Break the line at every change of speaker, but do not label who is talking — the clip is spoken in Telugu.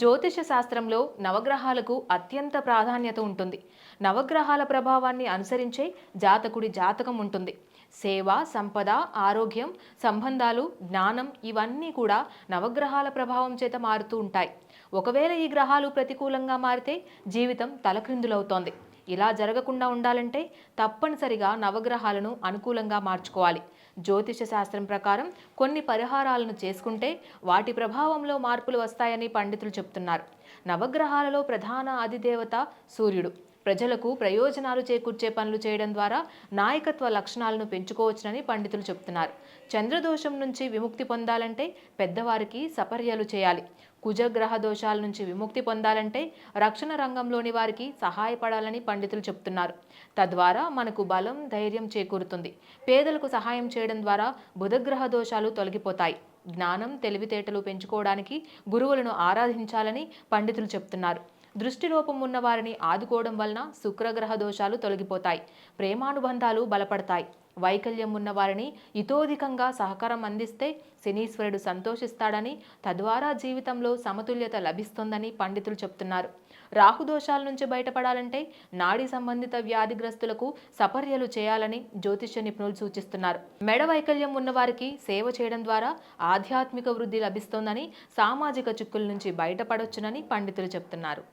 జ్యోతిష శాస్త్రంలో నవగ్రహాలకు అత్యంత ప్రాధాన్యత ఉంటుంది. నవగ్రహాల ప్రభావాన్ని అనుసరించే జాతకుడి జాతకం ఉంటుంది. సేవ సంపద ఆరోగ్యం సంబంధాలు జ్ఞానం ఇవన్నీ కూడా నవగ్రహాల ప్రభావం చేత మారుతూ ఉంటాయి. ఒకవేళ ఈ గ్రహాలు ప్రతికూలంగా మారితే జీవితం తలక్రిందులవుతోంది. ఇలా జరగకుండా ఉండాలంటే తప్పనిసరిగా నవగ్రహాలను అనుకూలంగా మార్చుకోవాలి. జ్యోతిష శాస్త్రం ప్రకారం కొన్ని పరిహారాలను చేసుకుంటే వాటి ప్రభావంలో మార్పులు వస్తాయని పండితులు చెప్తున్నారు. నవగ్రహాలలో ప్రధాన అధిదేవత సూర్యుడు. ప్రజలకు ప్రయోజనాలు చేకూర్చే పనులు చేయడం ద్వారా నాయకత్వ లక్షణాలను పెంచుకోవచ్చునని పండితులు చెప్తున్నారు చంద్రదోషం నుంచి విముక్తి పొందాలంటే పెద్దవారికి సపర్యలు చేయాలి. కుజగ్రహ దోషాల నుంచి విముక్తి పొందాలంటే రక్షణ రంగంలోని వారికి సహాయపడాలని పండితులు చెప్తున్నారు తద్వారా మనకు బలం ధైర్యం చేకూరుతుంది. పేదలకు సహాయం చేయడం ద్వారా బుధగ్రహ దోషాలు తొలగిపోతాయి. జ్ఞానం తెలివితేటలు పెంచుకోవడానికి గురువులను ఆరాధించాలని పండితులు చెప్తున్నారు దృష్టిలోపం ఉన్న వారిని ఆదుకోవడం వలన శుక్రగ్రహ దోషాలు తొలగిపోతాయి. ప్రేమానుబంధాలు బలపడతాయి. వైకల్యం ఉన్న వారిని ఇతోధికంగా సహకారం అందిస్తే శనీశ్వరుడు సంతోషిస్తాడని తద్వారా జీవితంలో సమతుల్యత లభిస్తుందని పండితులు చెప్తున్నారు. రాహుదోషాల నుంచి బయటపడాలంటే నాడీ సంబంధిత వ్యాధిగ్రస్తులకు సపర్యలు చేయాలని జ్యోతిష్య నిపుణులు సూచిస్తున్నారు. మెడ వైకల్యం ఉన్నవారికి సేవ చేయడం ద్వారా ఆధ్యాత్మిక వృద్ధి లభిస్తోందని సామాజిక చిక్కుల నుంచి బయటపడొచ్చునని పండితులు చెప్తున్నారు.